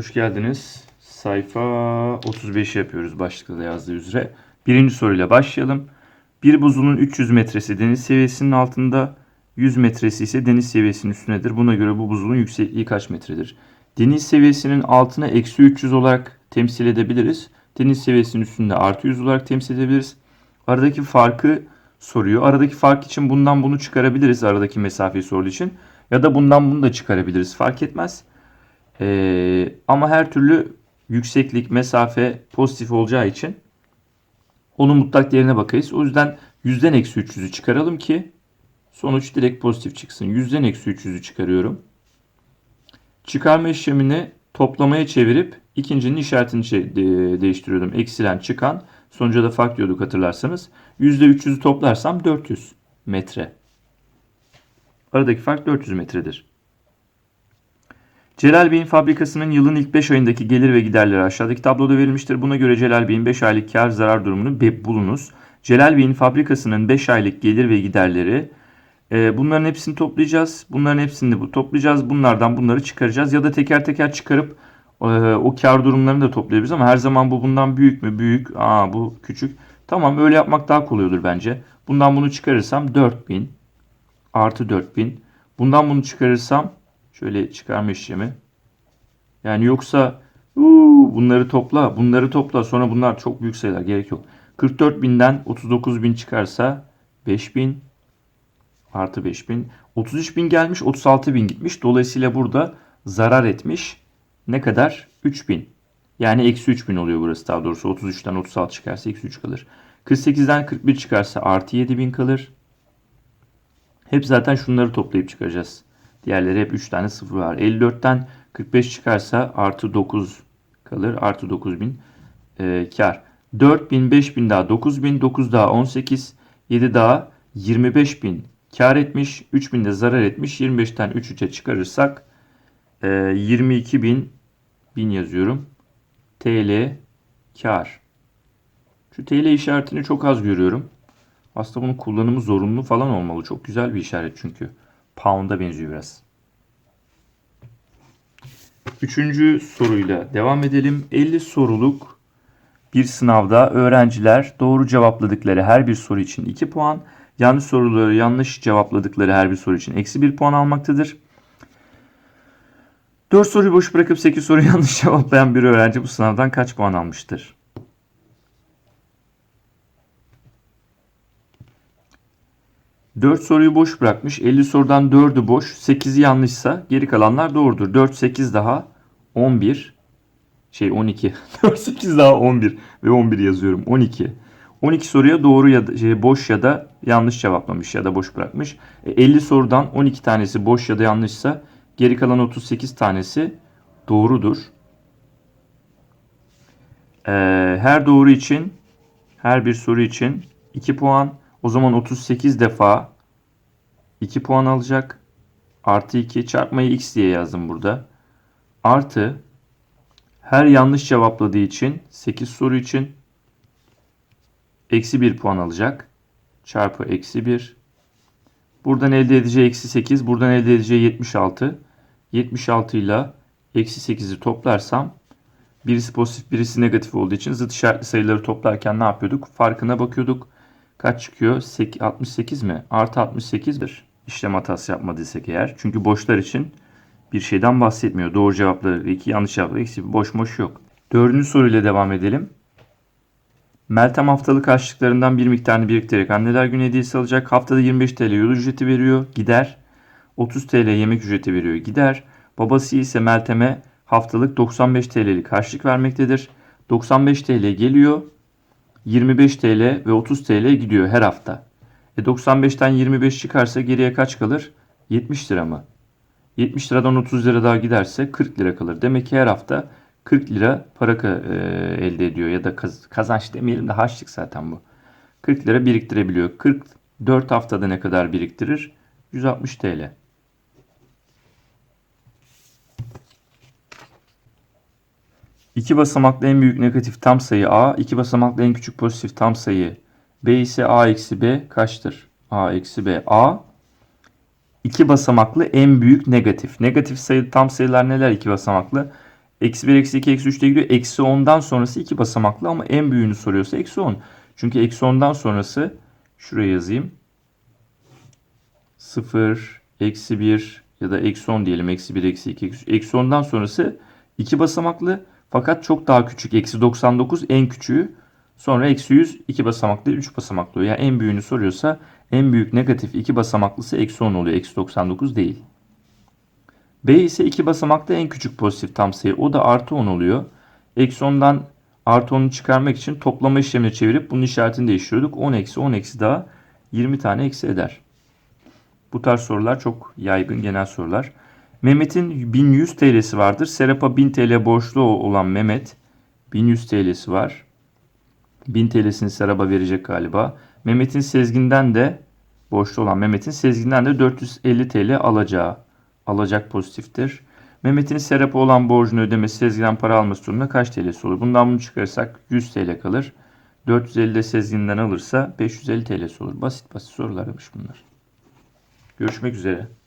Hoş geldiniz. Sayfa 35 yapıyoruz başlıkta da yazdığı üzere. Birinci soruyla başlayalım. Bir buzulun 300 metresi deniz seviyesinin altında, 100 metresi ise deniz seviyesinin üstündedir. Buna göre bu buzulun yüksekliği kaç metredir? Deniz seviyesinin altına eksi 300 olarak temsil edebiliriz. Deniz seviyesinin üstünde artı 100 olarak temsil edebiliriz. Aradaki farkı soruyor. Aradaki fark için bundan bunu çıkarabiliriz aradaki mesafeyi sorduğu için. Ya da bundan bunu da çıkarabiliriz. Fark etmez. Ee, ama her türlü yükseklik, mesafe pozitif olacağı için onun mutlak değerine bakayız. O yüzden yüzden eksi 300'ü çıkaralım ki sonuç direkt pozitif çıksın. Yüzden eksi 300'ü çıkarıyorum. Çıkarma işlemini toplamaya çevirip ikincinin işaretini şey, de- değiştiriyordum. Eksilen çıkan sonuca da fark diyorduk hatırlarsanız. Yüzde 300'ü toplarsam 400 metre. Aradaki fark 400 metredir. Celal Bey'in fabrikasının yılın ilk 5 ayındaki gelir ve giderleri aşağıdaki tabloda verilmiştir. Buna göre Celal Bey'in 5 aylık kar zarar durumunu bulunuz. Celal Bey'in fabrikasının 5 aylık gelir ve giderleri e, bunların hepsini toplayacağız. Bunların hepsini bu toplayacağız. Bunlardan bunları çıkaracağız ya da teker teker çıkarıp e, o kar durumlarını da toplayabiliriz ama her zaman bu bundan büyük mü? Büyük. Aa bu küçük. Tamam öyle yapmak daha kolay olur bence. Bundan bunu çıkarırsam 4000 artı 4000. Bundan bunu çıkarırsam şöyle çıkarma işlemi. Yani yoksa uuu, bunları topla, bunları topla. Sonra bunlar çok büyük sayılar. Gerek yok. 44.000'den 39.000 çıkarsa 5.000 artı 5.000. 33.000 gelmiş, 36.000 gitmiş. Dolayısıyla burada zarar etmiş. Ne kadar? 3.000. Yani eksi 3.000 oluyor burası daha doğrusu. 33'ten 36 çıkarsa eksi 3 kalır. 48'den 41 çıkarsa artı 7.000 kalır. Hep zaten şunları toplayıp çıkaracağız. Diğerleri hep 3 tane sıfır var. 54'ten 45 çıkarsa artı 9 kalır. Artı 9000 e, kar. 4000, 5000 daha 9000, 9 daha 18, 7 daha 25000 kar etmiş. 3000 de zarar etmiş. 25'ten 3 3'e çıkarırsak e, 22000 bin yazıyorum. TL kar. Şu TL işaretini çok az görüyorum. Aslında bunun kullanımı zorunlu falan olmalı. Çok güzel bir işaret çünkü. Pound'a benziyor biraz. Üçüncü soruyla devam edelim. 50 soruluk bir sınavda öğrenciler doğru cevapladıkları her bir soru için 2 puan, yanlış soruları yanlış cevapladıkları her bir soru için eksi 1 puan almaktadır. 4 soruyu boş bırakıp 8 soruyu yanlış cevaplayan bir öğrenci bu sınavdan kaç puan almıştır? Dört soruyu boş bırakmış. 50 sorudan 4'ü boş. 8'i yanlışsa geri kalanlar doğrudur. 4, 8 daha 11. Şey 12. 4, 8 daha 11. Ve 11 yazıyorum. 12. 12 soruya doğru ya da şey, boş ya da yanlış cevaplamış ya da boş bırakmış. E, 50 sorudan 12 tanesi boş ya da yanlışsa geri kalan 38 tanesi doğrudur. E, her doğru için her bir soru için 2 puan. O zaman 38 defa 2 puan alacak. Artı 2 çarpmayı x diye yazdım burada. Artı her yanlış cevapladığı için 8 soru için eksi 1 puan alacak. Çarpı eksi 1. Buradan elde edeceği eksi 8. Buradan elde edeceği 76. 76 ile eksi 8'i toplarsam birisi pozitif birisi negatif olduğu için zıt işaretli sayıları toplarken ne yapıyorduk? Farkına bakıyorduk. Kaç çıkıyor? 68 mi? Artı 68'dir. İşlem hatası yapmadıysak eğer. Çünkü boşlar için bir şeyden bahsetmiyor. Doğru cevapları 2, yanlış cevapları eksi boş boş yok. Dördüncü soruyla devam edelim. Meltem haftalık harçlıklarından bir miktarını biriktirerek anneler günü hediyesi alacak. Haftada 25 TL yol ücreti veriyor. Gider. 30 TL yemek ücreti veriyor. Gider. Babası ise Meltem'e haftalık 95 TL'lik harçlık vermektedir. 95 TL geliyor. 25 TL ve 30 TL gidiyor her hafta. E 95'ten 25 çıkarsa geriye kaç kalır? 70 lira mı? 70 liradan 30 lira daha giderse 40 lira kalır. Demek ki her hafta 40 lira para e, elde ediyor ya da kaz- kazanç demeyelim de harçlık zaten bu. 40 lira biriktirebiliyor. 44 haftada ne kadar biriktirir? 160 TL. İki basamaklı en büyük negatif tam sayı A, iki basamaklı en küçük pozitif tam sayı B ise A eksi B kaçtır? A eksi B. A iki basamaklı en büyük negatif. Negatif sayı tam sayılar neler iki basamaklı? Eksi 1, eksi 2, eksi 3 diye gidiyor. Eksi 10'dan sonrası 2 basamaklı ama en büyüğünü soruyorsa eksi 10. Çünkü eksi 10'dan sonrası şuraya yazayım. 0, eksi 1 ya da eksi 10 diyelim. Eksi 1, eksi 2, eksi 3. Eksi 10'dan sonrası 2 basamaklı fakat çok daha küçük. Eksi 99 en küçüğü. Sonra eksi 100 2 basamaklı 3 basamaklı oluyor. Yani en büyüğünü soruyorsa en büyük negatif 2 basamaklısı eksi 10 oluyor. Eksi 99 değil. B ise 2 basamaklı en küçük pozitif tam sayı. O da artı 10 oluyor. Eksi 10'dan artı 10'u çıkarmak için toplama işlemini çevirip bunun işaretini değiştiriyorduk. 10 eksi 10 eksi daha 20 tane eksi eder. Bu tarz sorular çok yaygın genel sorular. Mehmet'in 1100 TL'si vardır. Serap'a 1000 TL borçlu olan Mehmet 1100 TL'si var. 1000 TL'sini Serap'a verecek galiba. Mehmet'in Sezgin'den de borçlu olan Mehmet'in Sezgin'den de 450 TL alacağı alacak pozitiftir. Mehmet'in Serap'a olan borcunu ödemesi Sezgin'den para alması durumunda kaç TL'si olur? Bundan bunu çıkarırsak 100 TL kalır. 450 de Sezgin'den alırsa 550 TL'si olur. Basit basit sorularmış bunlar. Görüşmek üzere.